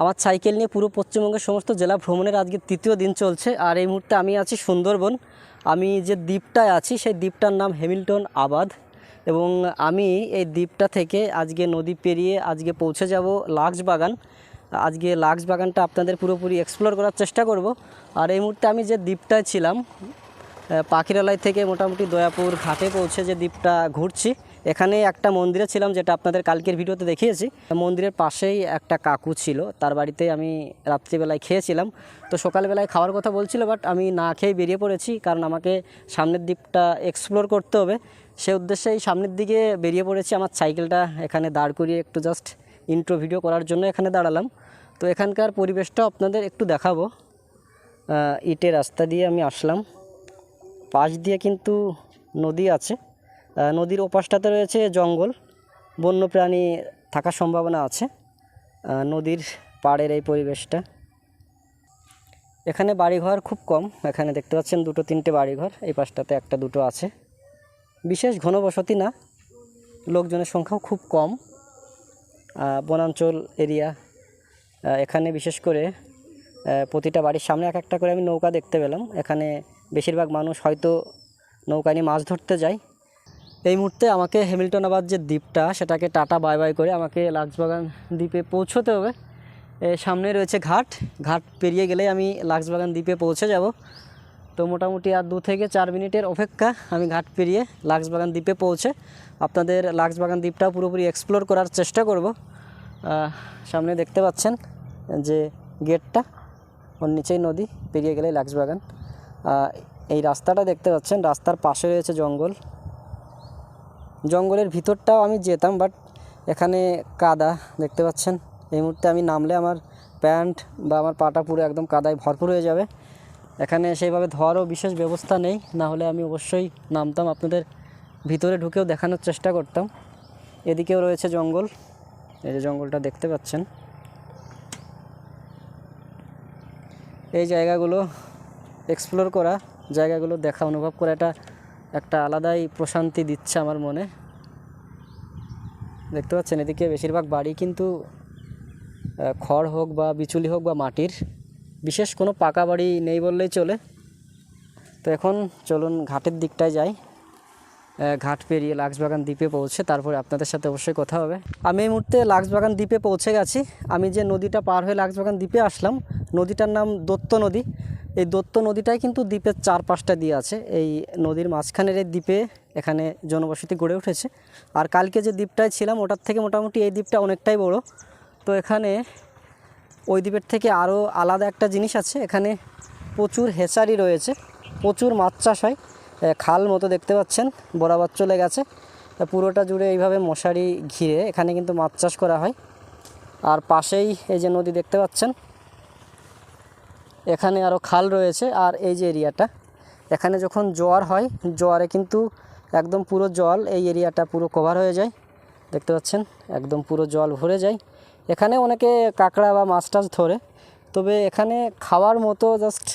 আমার সাইকেল নিয়ে পুরো পশ্চিমবঙ্গের সমস্ত জেলা ভ্রমণের আজকে তৃতীয় দিন চলছে। আর এই মুহূর্তে আমি আছি সুন্দরবন। আমি যে দ্বীপটায় আছি, সেই দ্বীপটার নাম হ্যামিল্টন আবাদ। এবং আমি এই দ্বীপটা থেকে আজকে নদী পেরিয়ে আজকে পৌঁছে যাব লাক্স বাগান আজকে লাক্স বাগানটা আপনাদের পুরোপুরি এক্সপ্লোর করার চেষ্টা করব। আর এই মুহূর্তে আমি যে দ্বীপটায় ছিলাম পাখিরালয় থেকে মোটামুটি দয়াপুর ঘাটে পৌঁছে যে দ্বীপটা ঘুরছি এখানে একটা মন্দিরে ছিলাম, যেটা আপনাদের কালকের ভিডিওতে দেখিয়েছি। মন্দিরের পাশেই একটা কাকু ছিল, তার বাড়িতে আমি রাত্রিবেলায় খেয়েছিলাম। তো সকালবেলায় খাওয়ার কথা বলছিল বাট আমি না খেয়ে বেরিয়ে পড়েছি, কারণ আমাকে সামনের দ্বীপটা এক্সপ্লোর করতে হবে। সে উদ্দেশ্যেই সামনের দিকে বেরিয়ে পড়েছি, আমার সাইকেলটা এখানে দাঁড় করিয়ে একটু জাস্ট ইন্ট্রো ভিডিও করার জন্য এখানে দাঁড়ালাম। তো এখানকার পরিবেশটা আপনাদের একটু দেখাবো। ইটের রাস্তা দিয়ে আমি আসলাম। পাশ দিয়ে কিন্তু নদী আছে। নদীর ওপাশটাতে রয়েছে জঙ্গল, বন্যপ্রাণী থাকার সম্ভাবনা আছে। নদীর পাড়ের এই পরিবেশটা। এখানে বাড়িঘর খুব কম, এখানে দেখতে পাচ্ছেন দুটো তিনটে বাড়িঘর, এই পাশটাতে একটা দুটো আছে। বিশেষ ঘনবসতি না, লোকজনের সংখ্যাও খুব কম। বনাঞ্চল এরিয়া এখানে বিশেষ করে প্রতিটা বাড়ির সামনে এক একটা করে আমি নৌকা দেখতে পেলাম। এখানে বেশিরভাগ মানুষ হয়তো নৌকা নিয়ে মাছ ধরতে যায় এই মুহূর্তে আমাকে হ্যামিল্টনাবাদ যে দ্বীপটা, সেটাকে টাটা, বাই বাই করে আমাকে লাক্সবাগান দ্বীপে পৌঁছতে হবে। সামনে রয়েছে ঘাট। ঘাট পেরিয়ে গেলেই আমি লাক্সবাগান দ্বীপে পৌঁছে যাব। তো মোটামুটি আর দু থেকে চার মিনিটের অপেক্ষা আমি ঘাট পেরিয়ে লাক্সবাগান দ্বীপে পৌঁছে আপনাদের লাক্সবাগান দ্বীপটাও পুরোপুরি এক্সপ্লোর করার চেষ্টা করব। সামনে দেখতে পাচ্ছেন যে গেটটা, ওর নিচেই নদী, পেরিয়ে গেলেই লাক্সবাগান। এই রাস্তাটা দেখতে পাচ্ছেন, রাস্তার পাশে রয়েছে জঙ্গল। জঙ্গলের ভিতরটাও আমি যেতাম বাট এখানে কাদা, দেখতে পাচ্ছেন? এই মুহূর্তে আমি নামলে আমার প্যান্ট বা আমার পাটা পুরো একদম কাদায় ভরপুর হয়ে যাবে। এখানে সেইভাবে ধোয়ারও বিশেষ ব্যবস্থা নেই, না হলে আমি অবশ্যই নামতাম। আপনাদের ভিতরে ঢুকেও দেখানোর চেষ্টা করতাম। এদিকেও রয়েছে জঙ্গল। এই যে জঙ্গলটা দেখতে পাচ্ছেন। এই জায়গাগুলো এক্সপ্লোর করা, জায়গাগুলো দেখা, অনুভব করা, এটা একটা আলাদাই প্রশান্তি দিচ্ছে আমার মনে। দেখতে পাচ্ছেন এদিকে বেশিরভাগ বাড়ি কিন্তু খড় হোক বা বিচুলি হোক বা মাটির, বিশেষ কোনো পাকা বাড়ি নেই বললেই চলে। তো এখন চলুন ঘাটের দিকটায় যাই। ঘাট পেরিয়ে লাক্সবাগান দ্বীপে পৌঁছে তারপরে আপনাদের সাথে অবশ্যই কথা হবে। আমি এই মুহূর্তে লাক্সবাগান দ্বীপে পৌঁছে গেছি। আমি যে নদীটা পার হয়ে লাক্সবাগান দ্বীপে আসলাম, নদীটার নাম দত্ত নদী। এই দত্ত নদীটাই কিন্তু দ্বীপের চার পাশটা দিয়ে আছে। এই নদীর মাঝখানের এই দ্বীপে এখানে জনবসতি গড়ে উঠেছে। আর কালকে যে দ্বীপটায় ছিলাম, ওটার থেকে মোটামুটি এই দ্বীপটা অনেকটাই বড়। তো এখানে ওই দ্বীপের থেকে আরও আলাদা একটা জিনিস আছে। এখানে প্রচুর হেচারি রয়েছে, প্রচুর মাছ চাষ হয়। খাল মতো দেখতে পাচ্ছেন, বরাবর চলে গেছে। পুরোটা জুড়ে এইভাবে মশারি ঘিরে এখানে কিন্তু মাছ চাষ করা হয়। আর পাশেই এই যে নদী দেখতে পাচ্ছেন এখানে আরও খাল রয়েছে আর এই যে এরিয়াটা, এখানে যখন জোয়ার হয়, জোয়ারে কিন্তু একদম পুরো জল এই এরিয়াটা পুরো কভার হয়ে যায়, দেখতে পাচ্ছেন? একদম পুরো জল ভরে যায়। এখানে অনেকে কাঁকড়া বা মাছ টাছ ধরে, তবে এখানে খাওয়ার মতো জাস্ট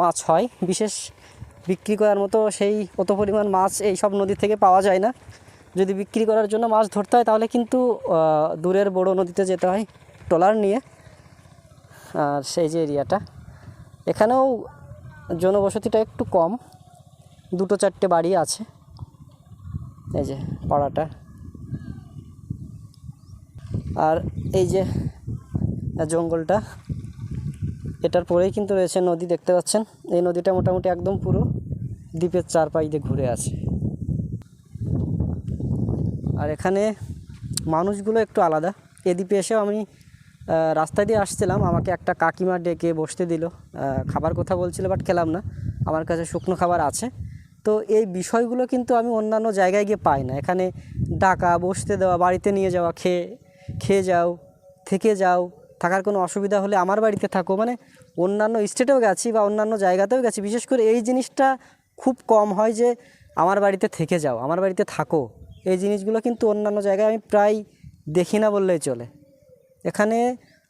মাছ হয়। বিশেষ বিক্রি করার মতো সেই অত পরিমাণ মাছ এই সব নদী থেকে পাওয়া যায় না। যদি বিক্রি করার জন্য মাছ ধরতে হয়, তাহলে কিন্তু দূরের বড় নদীতে যেতে হয়, ট্রলার নিয়ে। আর সেই যে এরিয়াটা, এখানেও জনবসতিটা একটু কম। দুটো চারটে বাড়ি আছে, এই যে পাড়াটা। আর এই যে জঙ্গলটা, এটার পরেই কিন্তু রয়েছে নদী, দেখতে পাচ্ছেন? এই নদীটা মোটামুটি একদম পুরো দ্বীপের চারপাশ দিয়ে ঘুরে আছে। আর এখানে মানুষগুলো একটু আলাদা। এ দ্বীপে এসেও আমি রাস্তা দিয়ে আসছিলাম। আমাকে একটা কাকিমা ডেকে বসতে দিল। খাবার কথা বলছিল, বাট খেলাম না। আমার কাছে শুকনো খাবার আছে। তো এই বিষয়গুলো কিন্তু আমি অন্যান্য জায়গায় গিয়ে পাই না। এখানে ডাকা, বসতে দেওয়া, বাড়িতে নিয়ে যাওয়া, খেয়ে খেয়ে যাও, থেকে যাও, থাকার কোনো অসুবিধা হলে আমার বাড়িতে থাকো। মানে অন্যান্য স্টেটেও গেছি বা অন্যান্য জায়গাতেও গেছি। বিশেষ করে এই জিনিসটা খুব কম হয় যে আমার বাড়িতে থেকে যাও, আমার বাড়িতে থাকো। এই জিনিসগুলো কিন্তু অন্যান্য জায়গায় আমি প্রায় দেখি না বললেই চলে। এখানে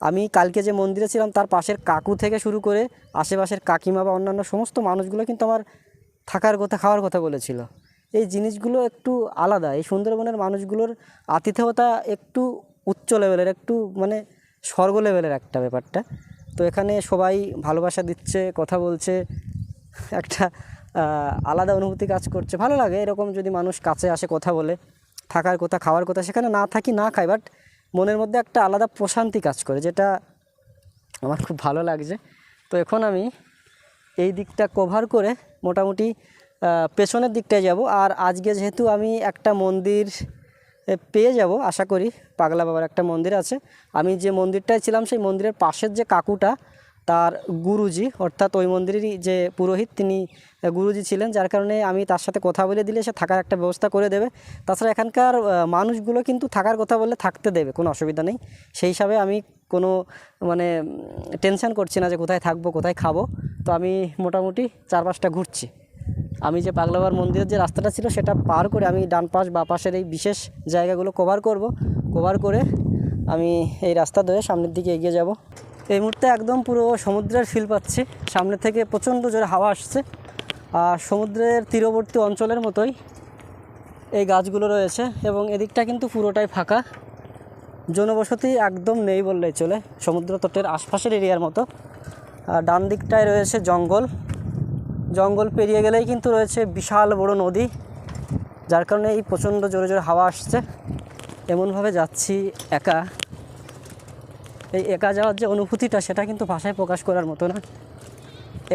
আমি কালকে যে মন্দিরে ছিলাম, তার পাশের কাকু থেকে শুরু করে আশেপাশের কাকিমা বা অন্যান্য সমস্ত মানুষগুলো কিন্তু আমার থাকার কথা, খাওয়ার কথা বলেছিল। এই জিনিসগুলো একটু আলাদা। এই সুন্দরবনের মানুষগুলোর আতিথেয়তা একটু উচ্চ লেভেলের, একটু মানে স্বর্গ লেভেলের একটা ব্যাপারটা। তো এখানে সবাই ভালোবাসা দিচ্ছে, কথা বলছে, একটা আলাদা অনুভূতি কাজ করছে। ভালো লাগে এরকম যদি মানুষ কাছে আসে, কথা বলে, থাকার কথা, খাওয়ার কথা, সেখানে না থাকি, না খাই বাট মনের মধ্যে একটা আলাদা প্রশান্তি কাজ করে, যেটা আমার খুব ভালো লাগছে। তো এখন আমি এই দিকটা কভার করে মোটামুটি পেছনের দিকটায় যাব। আর আজকে যেহেতু আমি একটা মন্দির পেয়ে যাব, আশা করি, পাগলা বাবার একটা মন্দির আছে। আমি যে মন্দিরটায় ছিলাম, সেই মন্দিরের পাশের যে কাকুটা তার গুরুজি, অর্থাৎ ওই মন্দিরেরই যে পুরোহিত, তিনি গুরুজি ছিলেন, যার কারণে আমি তার সাথে কথা বলে দিলে সে থাকার একটা ব্যবস্থা করে দেবে। তাছাড়া এখানকার মানুষগুলো কিন্তু থাকার কথা বললে থাকতে দেবে, কোনো অসুবিধা নেই। সেই হিসাবে আমি কোনো মানে টেনশন করছি না যে কোথায় থাকব, কোথায় খাব। তো আমি মোটামুটি চার পাঁচটা ঘুরছি। আমি যে পাগলাবার মন্দিরের যে রাস্তাটা ছিল, সেটা পার করে আমি ডান পাশ, বা পাশের এই বিশেষ জায়গাগুলো কভার করব। কভার করে আমি এই রাস্তা ধরে সামনের দিকে এগিয়ে যাব। এই মুহূর্তে একদম পুরো সমুদ্রের ফিল পাচ্ছি। সামনে থেকে প্রচণ্ড জোরে হাওয়া আসছে। আর সমুদ্রের তীরবর্তী অঞ্চলের মতোই এই গাছগুলো রয়েছে এবং এদিকটা কিন্তু পুরোটাই ফাঁকা। জনবসতি একদম নেই বললেই চলে, সমুদ্র তটের আশপাশের এরিয়ার মতো। আর ডান দিকটায় রয়েছে জঙ্গল। জঙ্গল পেরিয়ে গেলেই কিন্তু রয়েছে বিশাল বড় নদী, যার কারণে এই প্রচণ্ড জোরে জোরে হাওয়া আসছে। এমনভাবে যাচ্ছি একা। এই একা যাওয়ার যে অনুভূতিটা সেটা কিন্তু ভাষায় প্রকাশ করার মতো না।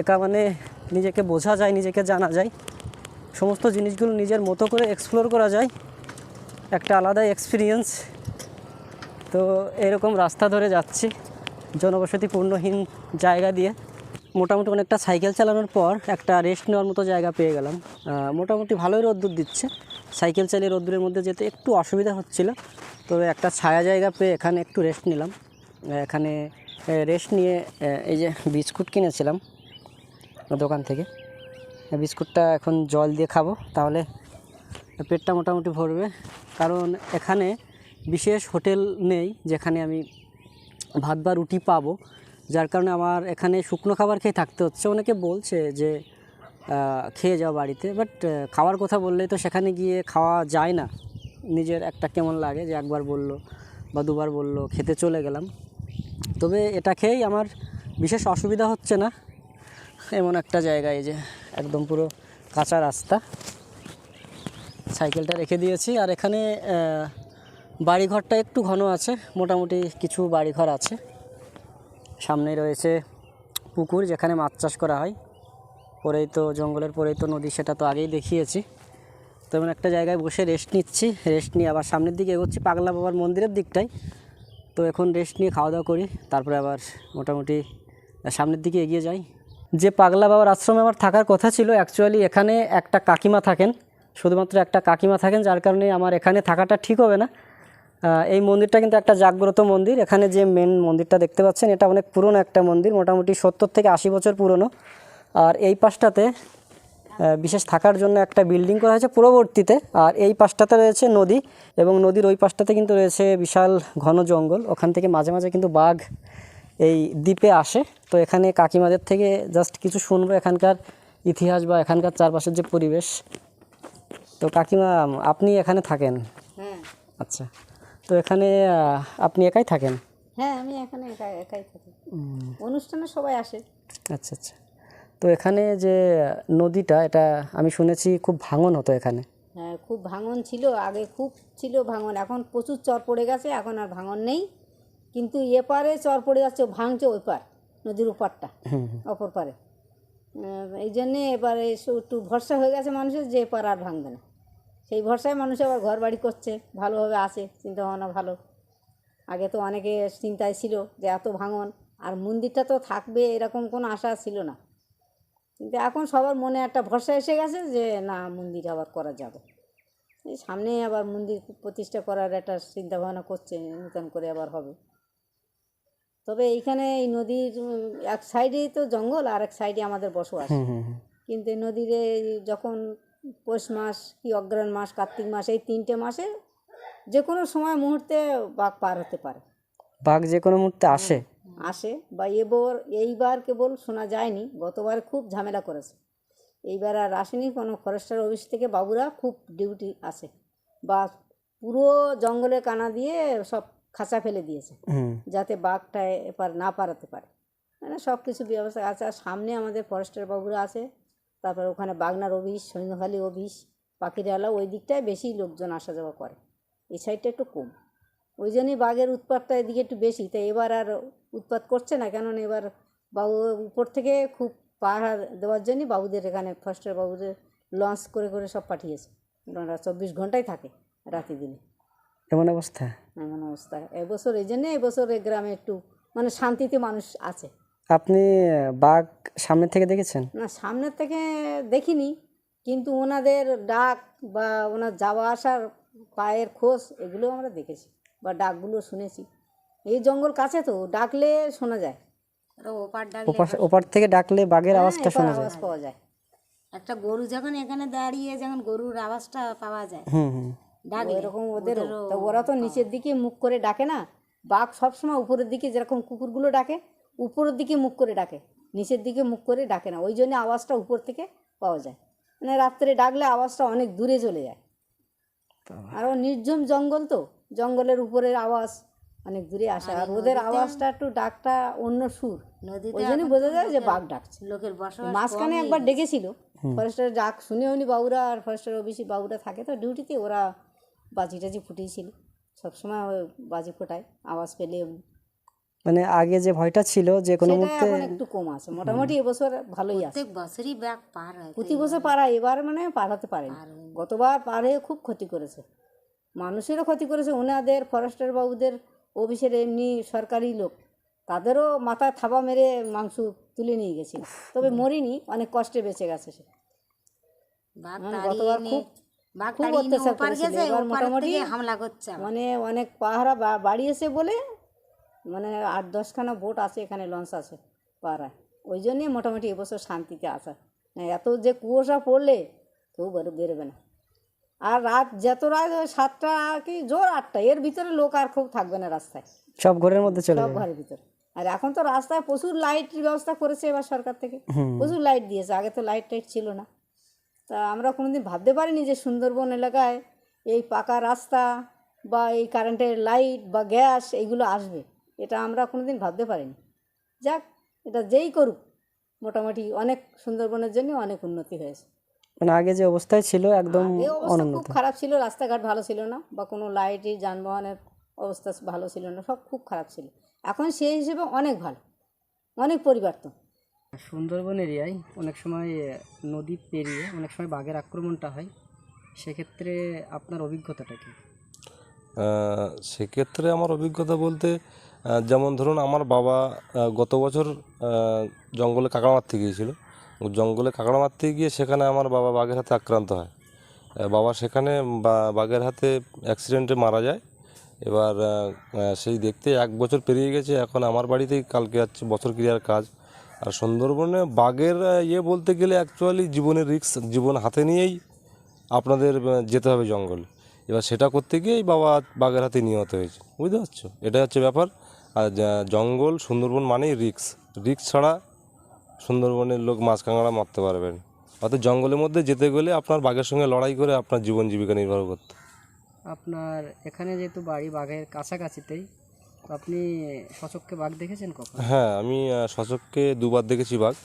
একা মানে নিজেকে বোঝা যায়, নিজেকে জানা যায়। সমস্ত জিনিসগুলো নিজের মতো করে এক্সপ্লোর করা যায়। একটা আলাদা এক্সপিরিয়েন্স তো এরকম রাস্তা ধরে যাচ্ছি জনবসতিপূর্ণহীন জায়গা দিয়ে। মোটামুটি অনেকটা সাইকেল চালানোর পর একটা রেস্ট নেওয়ার মতো জায়গা পেয়ে গেলাম। মোটামুটি ভালোই রোদ্দুর দিচ্ছে। সাইকেল চালিয়ে রোদ্দুরের মধ্যে যেতে একটু অসুবিধা হচ্ছিল। তবে একটা ছায়া জায়গা পেয়ে এখানে একটু রেস্ট নিলাম। এখানে রেস্ট নিয়ে এই যে বিস্কুট কিনেছিলাম দোকান থেকে। বিস্কুটটা এখন জল দিয়ে খাব, তাহলে পেটটা মোটামুটি ভরবে। কারণ এখানে বিশেষ হোটেল নেই যেখানে আমি ভাত বা রুটি পাবো। যার কারণে আমার এখানে শুকনো খাবার খেয়ে থাকতে হচ্ছে। অনেকে বলছে যে খেয়ে যাও বাড়িতে বাট খাওয়ার কথা বললেই তো সেখানে গিয়ে খাওয়া যায় না। নিজের একটা কেমন লাগে যে একবার বলল বা দুবার বলল, খেতে চলে গেলাম। তবে এটা খেয়েই আমার বিশেষ অসুবিধা হচ্ছে না। এমন একটা জায়গায় যে একদম পুরো কাঁচা রাস্তা। সাইকেলটা রেখে দিয়েছি আর এখানে বাড়িঘরটা একটু ঘন আছে, মোটামুটি কিছু বাড়িঘর আছে। সামনে রয়েছে পুকুর যেখানে মাছ চাষ করা হয়। পরেই তো জঙ্গলের পরেই তো নদী, সেটা তো আগেই দেখিয়েছি। তো এমন একটা জায়গায় বসে রেস্ট নিচ্ছি। রেস্ট নিয়ে আবার সামনের দিকে এগোচ্ছি পাগলা বাবার মন্দিরের দিকটাই তো এখন রেস্ট নিয়ে খাওয়া দাওয়া করি, তারপরে আবার মোটামুটি সামনের দিকে এগিয়ে যাই। যে পাগলা বাবার আশ্রমে আমার থাকার কথা ছিল অ্যাকচুয়ালি এখানে একটা কাকিমা থাকেন, শুধুমাত্র একটা কাকিমা থাকেন, যার কারণে আমার এখানে থাকাটা ঠিক হবে না। এই মন্দিরটা কিন্তু একটা জাগ্রত মন্দির, এখানে যে মেন মন্দিরটা দেখতে পাচ্ছেন, এটা অনেক পুরনো একটা মন্দির, মোটামুটি সত্তর থেকে আশি বছর পুরনো। আর এই পাশটাতে বিশেষ থাকার জন্য একটা বিল্ডিং করা হয়েছে পূর্ববর্তীতে। আর এই পাশটাতে রয়েছে নদী এবং নদীর ওই পাশটাতে কিন্তু রয়েছে বিশাল ঘন জঙ্গল। ওখান থেকে মাঝে মাঝে কিন্তু বাঘ এই দ্বীপে আসে। তো এখানে কাকিমাদের থেকে জাস্ট কিছু শুনব এখানকার ইতিহাস বা এখানকার চারপাশের যে পরিবেশ। তো কাকিমা আপনি এখানে থাকেন? হ্যাঁ। আচ্ছা। তো এখানে আপনি একাই থাকেন? হ্যাঁ আমি এখানে একা একাই থাকি। অনুষ্ঠানে সবাই আসে। আচ্ছা আচ্ছা। তো এখানে যে নদীটা এটা আমি শুনেছি খুব ভাঙন হতো এখানে। হ্যাঁ খুব ভাঙন ছিল আগে খুব ছিল ভাঙন এখন প্রচুর চর পড়ে গেছে এখন আর ভাঙন নেই। কিন্তু এপারে চর পড়ে যাচ্ছে ভাঙছে ওই পার নদীর ওপারটা। অপর পারে। এই জন্যে এবারে একটু ভরসা হয়ে গেছে মানুষের যে এপার আর ভাঙবে না। সেই ভরসায় মানুষ আবার ঘর বাড়ি করছে ভালোভাবে আছে চিন্তা ভাবনা ভালো। আগে তো অনেকে চিন্তায় ছিল যে এত ভাঙন আর মন্দিরটা তো থাকবে এরকম কোনো আশা ছিল না। কিন্তু এখন সবার মনে একটা ভরসা এসে গেছে যে না মন্দির আবার করা যাবে। এই সামনে আবার মন্দির প্রতিষ্ঠা করার একটা চিন্তা ভাবনা করছে নূতন করে আবার হবে। তবে এইখানে এই নদীর এক সাইডেই তো জঙ্গল আর এক সাইডে আমাদের বসবাস। কিন্তু এই নদীরে যখন পৌষ মাস কি অগ্রহণ মাস কার্তিক মাস এই তিনটে মাসে যে কোনো সময় মুহূর্তে বাঘ পার হতে পারে। বাঘ যে কোনো মুহূর্তে আসে। আসে বা এবার এইবার কেবল শোনা যায়নি গতবার খুব ঝামেলা করেছে। এইবার আর আসেনি কোনো ফরেস্টার অফিস থেকে বাবুরা খুব ডিউটি আসে বা পুরো জঙ্গলে কানা দিয়ে সব খাঁচা ফেলে দিয়েছে যাতে বাঘটা এবার না পারাতে পারে। মানে সব কিছু ব্যবস্থা আছে আর সামনে আমাদের ফরেস্টার বাবুরা আছে তারপর ওখানে বাগনার অফিস সৈন্যখালী অফিস পাখিরালা ওই দিকটায় বেশি লোকজন আসা যাওয়া করে। এই সাইডটা একটু কম। ওই জন্যই বাঘের উৎপাতটা এদিকে একটু বেশি। তাই এবার আর উৎপাত করছে না কেননা এবার বাবু উপর থেকে খুব পাহাড় দেওয়ার জন্যই বাবুদের এখানে ফরেস্টের বাবুদের লঞ্চ করে করে সব পাঠিয়েছে। ওনারা চব্বিশ ঘন্টাই থাকে রাতে দিনে। এমন অবস্থা? এমন অবস্থা। এবছর এই জন্যে এবছর এই গ্রামে একটু মানে শান্তিতে মানুষ আছে। আপনি বাঘ সামনে থেকে দেখেছেন? না সামনের থেকে দেখিনি কিন্তু ওনাদের ডাক বা ওনার যাওয়া আসার পায়ের খোঁজ এগুলো আমরা দেখেছি। বা ডাকগুলো শুনেছি। এই জঙ্গল কাছে তো ডাকলে শোনা যায়। ওপার ডাক ওপার থেকে ডাকলে বাঘের আওয়াজটা শোনা যায়। আওয়াজ পাওয়া যায়। একটা গরু যখন এখানে দাঁড়িয়ে যখন গরুর আওয়াজটা পাওয়া যায় হুম হুম। এরকম ওদেরও তা ওরা তো নিচের দিকে মুখ করে ডাকে না। বাঘ সবসময় উপরের দিকে যেরকম কুকুরগুলো ডাকে উপরের দিকে মুখ করে ডাকে। নিচের দিকে মুখ করে ডাকে না। ওই জন্য আওয়াজটা উপর থেকে পাওয়া যায়। মানে রাত্রে ডাকলে আওয়াজটা অনেক দূরে চলে যায়। আরও নির্জন জঙ্গল তো। জঙ্গলের উপরের আওয়াজ অনেক দূরে আসে। আর ওদের আওয়াজটা একটু ডাকটা অন্য সুর। নদীতে ওই জন্যই বোঝা যায় যে বাঘ ডাকছে। লোকের বসবাস মাঝখানে একবার ডেকেছিল। ফরেস্টের ডাক শুনে উনি বাবুরা আর ফরেস্টের অফিসি বাবুরা থাকে তো ডিউটিতে ওরা বাজি টাজি ফুটিয়েছিল। সবসময় ওই বাজি ফোটায় আওয়াজ পেলে মানে আগে যে ভয়টা ছিল যে কোনো মুহূর্তে একটু কম আছে। মোটামুটি এবছর ভালোই আছে। প্রত্যেক বছরই ব্যাগ পার হয় প্রতি বছর পারা এবার মানে পাঠাতে পারেনি। গতবার পার হয়ে খুব ক্ষতি করেছে। মানুষেরও ক্ষতি করেছে। ওনাদের ফরেস্টের বাবুদের অফিসের এমনি সরকারি লোক তাদেরও মাথায় থাবা মেরে মাংস তুলে নিয়ে গেছে। তবে মরিনি অনেক কষ্টে বেঁচে গেছে সে। মানে গতবার খুব খুব অত্যাচার করেছিল। এবার মোটামুটি হামলা করছে মানে অনেক পাহারা বাড়িয়েছে বলে মানে আট দশখানা বোট আছে এখানে লঞ্চ আছে পাহারায় ওই জন্যই মোটামুটি এবছর শান্তিতে আসা না এত যে কুয়াশা পড়লে কেউ বেরো বেরোবে না। আর রাত যত রাত সাতটা কি জোর আটটা এর ভিতরে লোক আর খুব থাকবে না রাস্তায়। সব ঘরের মধ্যে চলে সব ঘরের ভিতরে। আর এখন তো রাস্তায় প্রচুর লাইটের ব্যবস্থা করেছে এবার সরকার থেকে। প্রচুর লাইট দিয়েছে আগে তো লাইট টাইট ছিল না। তা আমরা কোনোদিন ভাবতে পারিনি যে সুন্দরবন এলাকায় এই পাকা রাস্তা বা এই কারেন্টের লাইট বা গ্যাস এইগুলো আসবে। এটা আমরা কোনোদিন ভাবতে পারিনি। যাক এটা যেই করুক মোটামুটি অনেক সুন্দরবনের জন্য অনেক উন্নতি হয়েছে। মানে আগে যে অবস্থায় ছিল একদম খুব খারাপ ছিল রাস্তাঘাট ভালো ছিল না বা কোনো লাইটই যানবাহনের অবস্থা ভালো ছিল না সব খুব খারাপ ছিল। এখন সেই হিসেবে অনেক ভালো অনেক পরিবর্তন। সুন্দরবন এরিয়ায় অনেক সময় নদী পেরিয়ে অনেক সময় বাঘের আক্রমণটা হয় সেক্ষেত্রে আপনার অভিজ্ঞতাটা কি? সেক্ষেত্রে আমার অভিজ্ঞতা বলতে যেমন ধরুন আমার বাবা গত বছর জঙ্গলে কাঁকড়া মারতে গিয়েছিল। জঙ্গলে কাঁকড়া মারতে গিয়ে সেখানে আমার বাবা বাঘের হাতে আক্রান্ত হয়। বাবা সেখানে বাঘের হাতে অ্যাক্সিডেন্টে মারা যায়। এবার সেই দেখতে এক বছর পেরিয়ে গেছে, এখন আমার বাড়িতেই কালকে যাচ্ছে বছর ক্রিয়ার কাজ। আর সুন্দরবনে বাঘের ইয়ে বলতে গেলে অ্যাকচুয়ালি জীবনের রিক্স জীবন হাতে নিয়েই আপনাদের যেতে হবে জঙ্গলে। এবার সেটা করতে গিয়েই বাবা বাঘের হাতে নিহত হয়েছে। বুঝতে পারছ? এটা হচ্ছে ব্যাপার। আর জঙ্গল, সুন্দরবন মানেই রিক্স রিক্স ছাড়া সুন্দরবনের লোক মাছ কাঁকড়া মারতে পারবেন। অর্থাৎ জঙ্গলের মধ্যে যেতে গেলে আপনার বাঘের সঙ্গে লড়াই করে আপনার জীবন জীবিকা নির্ভর করতে আপনার এখানে যেহেতু বাড়ি বাঘের কাছাকাছিতেই তো আপনি সচক্ষে বাঘ দেখেছেন কখন? হ্যাঁ আমি সচককে দুবার দেখেছি বাঘ।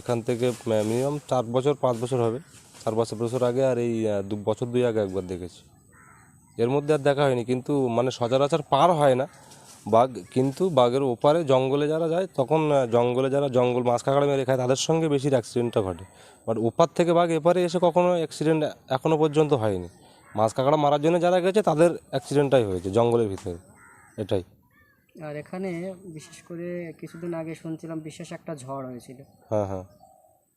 এখান থেকে মিনিমাম চার বছর পাঁচ বছর হবে। চার বছর বছর আগে আর এই দু বছর দুই আগে একবার দেখেছি। এর মধ্যে আর দেখা হয়নি কিন্তু মানে সচরাচর পার হয় না। বাঘ কিন্তু বাঘের ওপারে জঙ্গলে যারা যায় তখন জঙ্গলে যারা জঙ্গল মাছ কাঁকড়া মেরে খায় তাদের সঙ্গে বেশি অ্যাক্সিডেন্টটা ঘটে। বাট ওপার থেকে বাঘ এপারে এসে কখনো অ্যাক্সিডেন্ট এখনও পর্যন্ত হয়নি। মাছ কাঁকড়া মারার জন্য যারা গেছে তাদের অ্যাক্সিডেন্টটাই হয়েছে জঙ্গলের ভিতরে। এটাই। আর এখানে বিশেষ করে কিছুদিন আগে শুনছিলাম বিশেষ একটা ঝড় হয়েছিল। হ্যাঁ হ্যাঁ।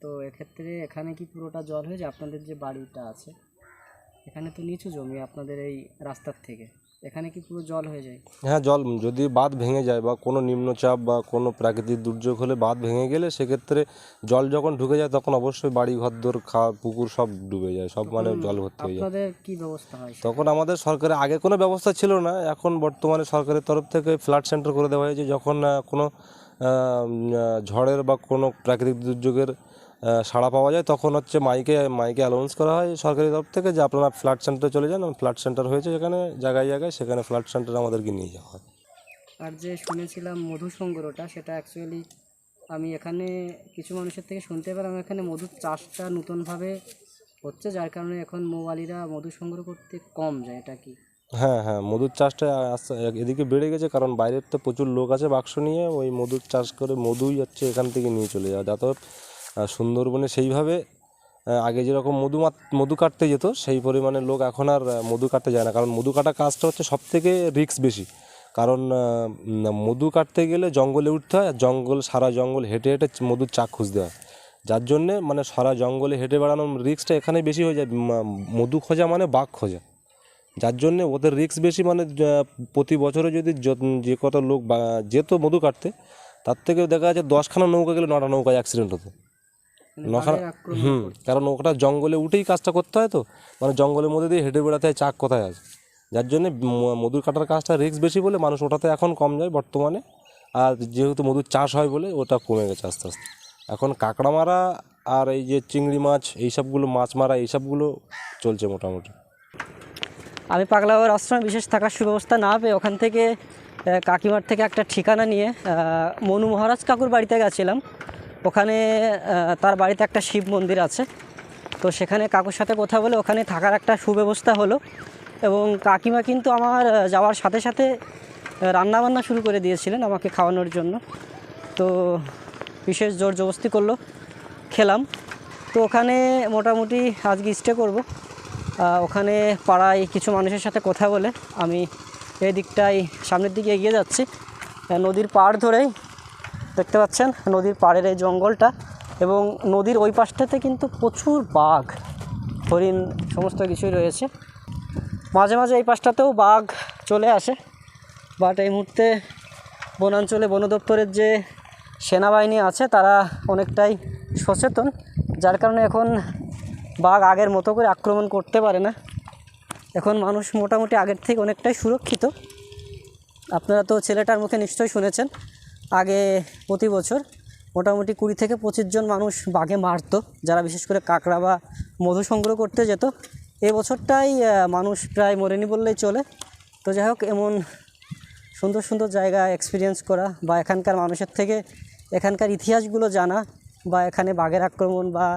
তো এক্ষেত্রে এখানে কি পুরোটা জল হয়ে যায় আপনাদের যে বাড়িটা আছে এখানে তো নিচু জমি আপনাদের এই রাস্তার থেকে। এখানে কি পুরো জল হয়ে যায়? হ্যাঁ জল যদি বাঁধ ভেঙে যায় বা কোনো নিম্নচাপ বা কোনো প্রাকৃতিক দুর্যোগ হলে বাঁধ ভেঙে গেলে সেক্ষেত্রে জল যখন ঢুকে যায় তখন অবশ্যই বাড়ি ঘরদোর খা পুকুর সব ডুবে যায় সব মানে জল ভর্তি হয়ে যায়। কি ব্যবস্থা হয়? তখন আমাদের সরকারের আগে কোনো ব্যবস্থা ছিল না এখন বর্তমানে সরকারের তরফ থেকে ফ্লাড সেন্টার করে দেওয়া হয়েছে যখন কোনো ঝড়ের বা কোনো প্রাকৃতিক দুর্যোগের সাড়া পাওয়া যায় তখন হচ্ছে মাইকে মাইকে অ্যালাউন্স করা হয় সরকারি তরফ থেকে যে আপনারা ফ্ল্যাট সেন্টারে চলে যান ফ্ল্যাট সেন্টার হয়েছে যেখানে জায়গায় জায়গায় সেখানে ফ্ল্যাট সেন্টারে আমাদেরকে নিয়ে যাওয়া হয়। আর যে শুনেছিলাম মধু সংগ্রহটা সেটা অ্যাকচুয়ালি আমি এখানে কিছু মানুষের থেকে শুনতে পেলাম এখানে মধুর চাষটা নতুনভাবে হচ্ছে যার কারণে এখন মোবালিরা মধু সংগ্রহ করতে কম যায় এটা কি? হ্যাঁ হ্যাঁ মধুর চাষটা এদিকে বেড়ে গেছে কারণ বাইরের তো প্রচুর লোক আছে বাক্স নিয়ে ওই মধুর চাষ করে মধুই হচ্ছে এখান থেকে নিয়ে চলে যাওয়া যাতে সুন্দরবনে সেইভাবে আগে যেরকম মধু মধু কাটতে যেত, সেই পরিমাণে লোক এখন আর মধু কাটতে যায় না। কারণ মধু কাটা কাজটা হচ্ছে সব থেকে রিস্ক বেশি। কারণ মধু কাটতে গেলে জঙ্গলে উঠতে হয়, জঙ্গল, সারা জঙ্গল হেঁটে হেঁটে মধুর চাক খুঁজতে হয়। যার জন্যে মানে সারা জঙ্গলে হেঁটে বেড়ানোর রিস্কটা এখানে বেশি হয়ে যায়। মধু খোঁজা মানে বাঘ খোঁজা। যার জন্যে ওদের রিস্ক বেশি মানে প্রতি বছরে যদি যে কত লোক যেত মধু কাটতে, তার থেকে দেখা যাচ্ছে দশখানা নৌকা গেলে নটা নৌকায় অ্যাক্সিডেন্ট হতো। নখানা হুম কারণ ওটা জঙ্গলে উঠেই কাজটা করতে হয় তো। মানে জঙ্গলের মধ্যে দিয়ে হেঁটে বেড়াতে হয় চাক কোথায় আছে? যার জন্যে ম- মধুর কাটার কাজটা রিস্ক বেশি বলে মানুষ ওটাতে এখন কম যায় বর্তমানে। আর যেহেতু মধুর চাষ হয় বলে ওটা কমে গেছে আস্তে আস্তে। এখন কাঁকড়া মারা আর এই যে চিংড়ি মাছ এইসবগুলো মাছ মারা এইসবগুলো চলছে মোটামুটি। আমি পাগলাবাবার আশ্রমে বিশেষ থাকার সুব্যবস্থা না পেয়ে ওখান থেকে কাকিমার থেকে একটা ঠিকানা নিয়ে মনু মহারাজ কাকুর বাড়িতে গেছিলাম। ওখানে তার বাড়িতে একটা শিব মন্দির আছে। তো সেখানে কাকুর সাথে কথা বলে ওখানে থাকার একটা সুব্যবস্থা হলো এবং কাকিমা কিন্তু আমার যাওয়ার সাথে সাথে রান্না বান্না শুরু করে দিয়েছিলেন আমাকে খাওয়ানোর জন্য। তো বিশেষ জোর জবস্তি করল, খেলাম। তো ওখানে মোটামুটি আজকে স্টে করব। ওখানে পাড়ায় কিছু মানুষের সাথে কথা বলে আমি এই দিকটাই সামনের দিকে এগিয়ে যাচ্ছি। নদীর পাড় ধরেই দেখতে পাচ্ছেন, নদীর পাড়ের এই জঙ্গলটা এবং নদীর ওই পাশটাতে কিন্তু প্রচুর বাঘ, হরিণ সমস্ত কিছুই রয়েছে। মাঝে মাঝে এই পাশটাতেও বাঘ চলে আসে বাট এই মুহূর্তে বনাঞ্চলে বন দপ্তরের যে সেনাবাহিনী আছে, তারা অনেকটাই সচেতন, যার কারণে এখন বাঘ আগের মতো করে আক্রমণ করতে পারে না। এখন মানুষ মোটামুটি আগের থেকে অনেকটাই সুরক্ষিত। আপনারা তো ছেলেটার মুখে নিশ্চয়ই শুনেছেন আগে প্রতি বছর মোটামুটি কুড়ি থেকে পঁচিশ জন মানুষ বাঘে মারতো, যারা বিশেষ করে কাঁকড়া বা মধু সংগ্রহ করতে যেত। এই বছরটাই মানুষ প্রায় মরেনি বললেই চলে। তো যাই হোক, এমন সুন্দর সুন্দর জায়গা এক্সপিরিয়েন্স করা বা এখানকার মানুষের থেকে এখানকার ইতিহাসগুলো জানা বা এখানে বাঘের আক্রমণ বা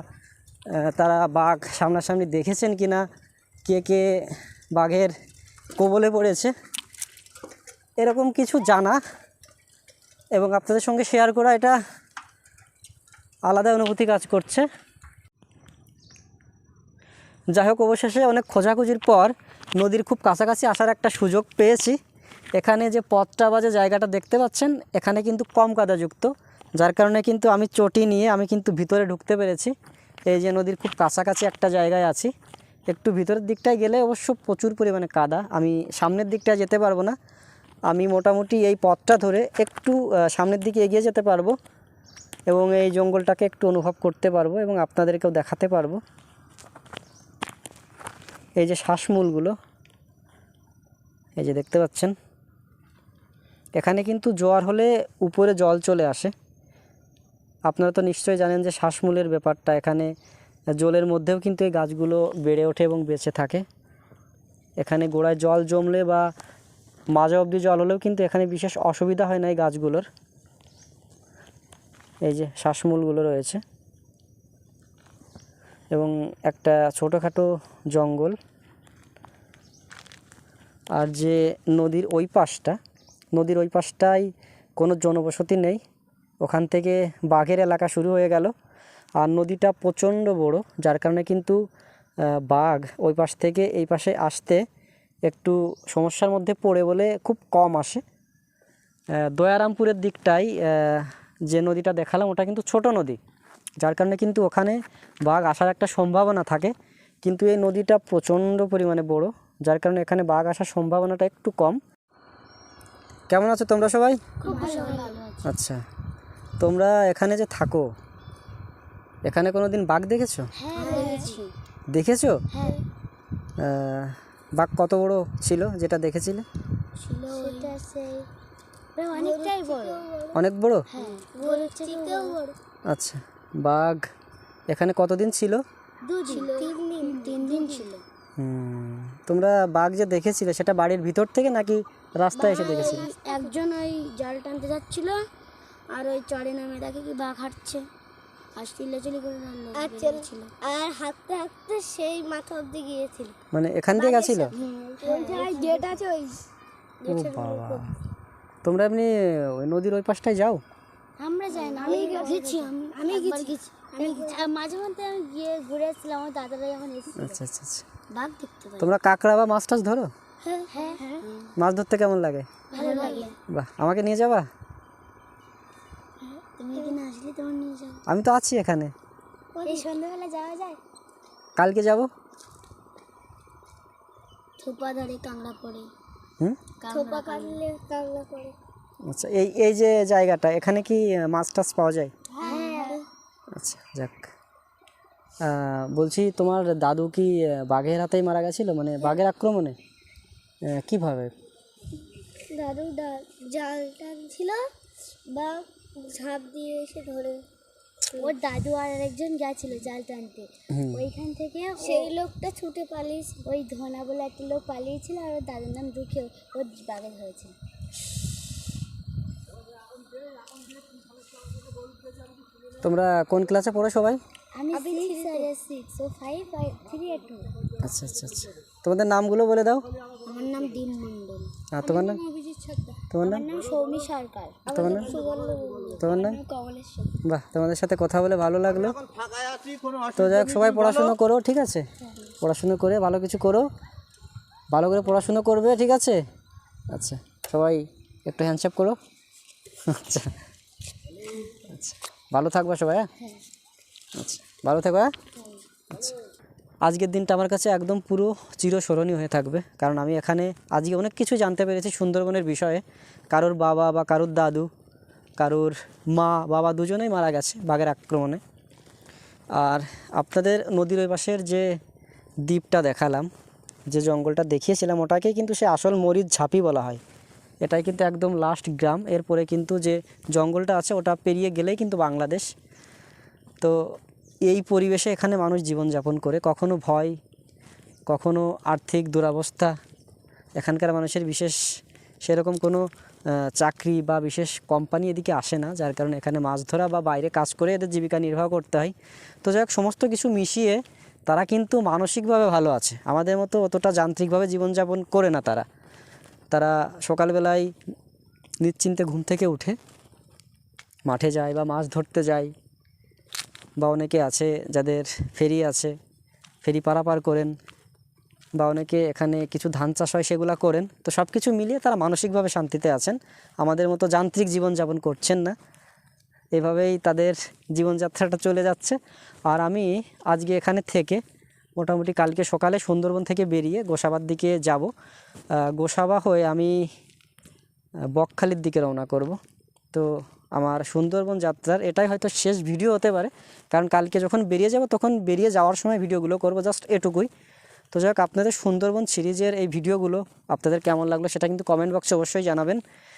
তারা বাঘ সামনাসামনি দেখেছেন কি না কে কে বাঘের কবলে পড়েছে, এরকম কিছু জানা। এবং আপনাদের সঙ্গে শেয়ার করা এটা আলাদা অনুভূতি কাজ করছে। যাই হোক, অবশেষে অনেক খোঁজাখুঁজির পর নদীর খুব কাছাকাছি আসার একটা সুযোগ পেয়েছি। এখানে যে পথটা বা যে জায়গাটা দেখতে পাচ্ছেন, এখানে কিন্তু কম কাদাযুক্ত, যার কারণে কিন্তু আমি চটি নিয়ে আমি কিন্তু ভিতরে ঢুকতে পেরেছি। এই যে নদীর খুব কাছাকাছি একটা জায়গায় আছি। একটু ভিতরের দিকটায় গেলে অবশ্য প্রচুর পরিমাণে কাদা। আমি সামনের দিকটায় যেতে পারব না। আমি মোটামুটি এই পথটা ধরে একটু সামনের দিকে এগিয়ে যেতে পারব এবং এই জঙ্গলটাকে একটু অনুভব করতে পারব এবং আপনাদেরকেও দেখাতে পারব। এই যে শ্বাসমূলগুলো, এই যে দেখতে পাচ্ছেন, এখানে কিন্তু জোয়ার হলে উপরে জল চলে আসে। আপনারা তো নিশ্চয়ই জানেন যে শ্বাসমূলের ব্যাপারটা, এখানে জলের মধ্যেও কিন্তু এই গাছগুলো বেড়ে ওঠে এবং বেঁচে থাকে। এখানে গোড়ায় জল জমলে বা মাঝে অবধি জল হলেও কিন্তু এখানে বিশেষ অসুবিধা হয় না এই গাছগুলোর। এই যে শ্বাসমূলগুলো রয়েছে। এবং একটা ছোটোখাটো জঙ্গল। আর যে নদীর ওই পাশটা, নদীর ওই পাশটায় কোনো জনবসতি নেই। ওখান থেকে বাঘের এলাকা শুরু হয়ে গেল। আর নদীটা প্রচণ্ড বড়, যার কারণে কিন্তু বাঘ ওই পাশ থেকে এই পাশে আসতে একটু সমস্যার মধ্যে পড়ে বলে খুব কম আসে। দয়ারামপুরের দিকটায় যে নদীটা দেখালাম ওটা কিন্তু ছোট নদী যার কারণে কিন্তু ওখানে বাঘ আসার একটা সম্ভাবনা থাকে। কিন্তু এই নদীটা প্রচণ্ড পরিমাণে বড় যার কারণে এখানে বাঘ আসার সম্ভাবনাটা একটু কম। কেমন আছো তোমরা সবাই? আচ্ছা তোমরা এখানে যে থাকো এখানে কোনো দিন বাঘ দেখেছ? দেখেছ। আহ, বাঘ কত বড় ছিল যেটা দেখেছিলে? সেটা সেই অনেকটাই বড়। অনেক বড়? হ্যাঁ আচ্ছা বাঘ এখানে কতদিন ছিল? ছিল তিন দিন তিন দিন ছিল। তোমরা বাঘ যে দেখেছিলে সেটা বাড়ির ভিতর থেকে নাকি রাস্তায় এসে দেখেছিলে? একজন ওই জাল টানতে যাচ্ছিল আর ওই চড়ে নামে দেখে কি বাঘ হাঁটছে। আর করে হাঁটতে হাঁটতে সেই মাথা অব্দি গিয়েছিল। মানে এখান দিয়ে গেছিল? ওই গেট আছে ওই ও বাবা। তোমরা এমনি ওই নদীর ওই পাশটায় যাও? আমরা যাই না আমি গেছি আমি গেছি। আর মাঝে মধ্যে আমি গিয়ে ঘুরে এসেছিলাম আমার দাদারা যখন এসেছিল। আচ্ছা আচ্ছা আচ্ছা। বাঘ দেখতে পাই। তোমরা কাঁকড়া বা মাছ টাছ ধরো? হ্যাঁ হ্যাঁ। হ্যাঁ। মাছ ধরতে কেমন লাগে? ভালো লাগে। বাহ আমাকে নিয়ে যাবা? তুমি কি না তোমার নিয়ে যাও। আমি তো আছি এখানে। এই সন্ধ্যাবেলা যাওয়া যায়? কালকে যাব। থোপা ধরে কাংড়া পড়ে হুম? থোপা কাটলে কাংড়া পড়ে আচ্ছা এই এই যে জায়গাটা এখানে কি মাছ টাছ পাওয়া যায়? হ্যাঁ। আচ্ছা যাক। বলছি তোমার দাদু কি বাঘের হাতেই মারা গেছিল? মানে বাঘের আক্রমণে? কীভাবে? দাদু জাল টানছিল বা ঝাঁপ দিয়ে এসে ধরে। ওর দাদু আর আরেকজন গেছিল জাল টানতে। ওইখান থেকে সেই লোকটা ছুটে পালিয়েছে। ওই ধনা বলে একটা লোক পালিয়েছিল আর ওর দাদুর নাম দুঃখে ওর বাগে ধরেছে তোমরা কোন ক্লাসে পড়ো সবাই? আমি সিক্স আর সিক্স ও ফাইভ থ্রি আর টু আচ্ছা আচ্ছা আচ্ছা। তোমাদের নামগুলো বলে দাও। আমার নাম ডিম মণ্ডল। আর তোমার নাম? অভিজিৎ সর্দার। তোমার নাম? সৌমি সরকার। তোমার নাম? সুবর্ণ তোমার নাম? বাহ তোমাদের সাথে কথা বলে ভালো লাগল। তো যাই হোক সবাই পড়াশুনো করো ঠিক আছে? পড়াশুনো করে ভালো কিছু করো। ভালো করে পড়াশুনো করবে ঠিক আছে? আচ্ছা সবাই একটু হ্যান্ডশেপ করো। আচ্ছা আচ্ছা। ভালো থাকবে সবাই হ্যাঁ? আচ্ছা ভালো থাকবে হ্যাঁ? আচ্ছা। আজকের দিনটা আমার কাছে একদম পুরো চিরস্মরণীয় হয়ে থাকবে। কারণ আমি এখানে আজকে অনেক কিছু জানতে পেরেছি সুন্দরবনের বিষয়ে। কারোর বাবা বা কারোর দাদু, কারোর মা, বাবা দুজনেই মারা গেছে বাঘের আক্রমণে। আর আপনাদের নদীর ওই পাশের যে দ্বীপটা দেখালাম, যে জঙ্গলটা দেখিয়েছিলাম ওটাকে কিন্তু সে আসল মরিচ ঝাঁপি বলা হয়। এটাই কিন্তু একদম লাস্ট গ্রাম। এরপরে কিন্তু যে জঙ্গলটা আছে, ওটা পেরিয়ে গেলেই কিন্তু বাংলাদেশ। তো এই পরিবেশে এখানে মানুষ জীবনযাপন করে। কখনো ভয়, কখনো আর্থিক দুরবস্থা। এখানকার মানুষের বিশেষ সেরকম কোনো চাকরি বা বিশেষ কোম্পানি এদিকে আসে না, যার কারণে এখানে মাছ ধরা বা বাইরে কাজ করে এদের জীবিকা নির্বাহ করতে হয়। তো যাই সমস্ত কিছু মিশিয়ে তারা কিন্তু মানসিকভাবে ভালো আছে। আমাদের মতো অতটা যান্ত্রিকভাবে জীবনযাপন করে না তারা। তারা সকালবেলায় নিশ্চিন্তে ঘুম থেকে উঠে মাঠে যায় বা মাছ ধরতে যায়। বা অনেকে আছে যাদের ফেরি আছে, ফেরি পারাপার করেন বা অনেকে এখানে কিছু ধান চাষ হয় সেগুলো করেন, তো সব কিছু মিলিয়ে তারা মানসিকভাবে শান্তিতে আছেন। আমাদের মতো যান্ত্রিক জীবনযাপন করছেন না। এভাবেই তাদের জীবনযাত্রাটা চলে যাচ্ছে। আর আমি আজকে এখানে থেকে মোটামুটি কালকে সকালে সুন্দরবন থেকে বেরিয়ে গোসাবার দিকে যাব। গোসাবা হয়ে আমি বকখালির দিকে রওনা করব। তো আমার সুন্দরবন যাত্রার, এটাই হয়তো শেষ ভিডিও হতে পারে। কারণ কালকে যখন বেরিয়ে যাব, তখন বেরিয়ে যাওয়ার সময় ভিডিওগুলো করব জাস্ট এটুকুই। তো যাই হোক, আপনাদের সুন্দরবন সিরিজের এই ভিডিওগুলো আপনাদের কেমন লাগল সেটা কিন্তু কমেন্ট বক্সে অবশ্যই জানাবেন।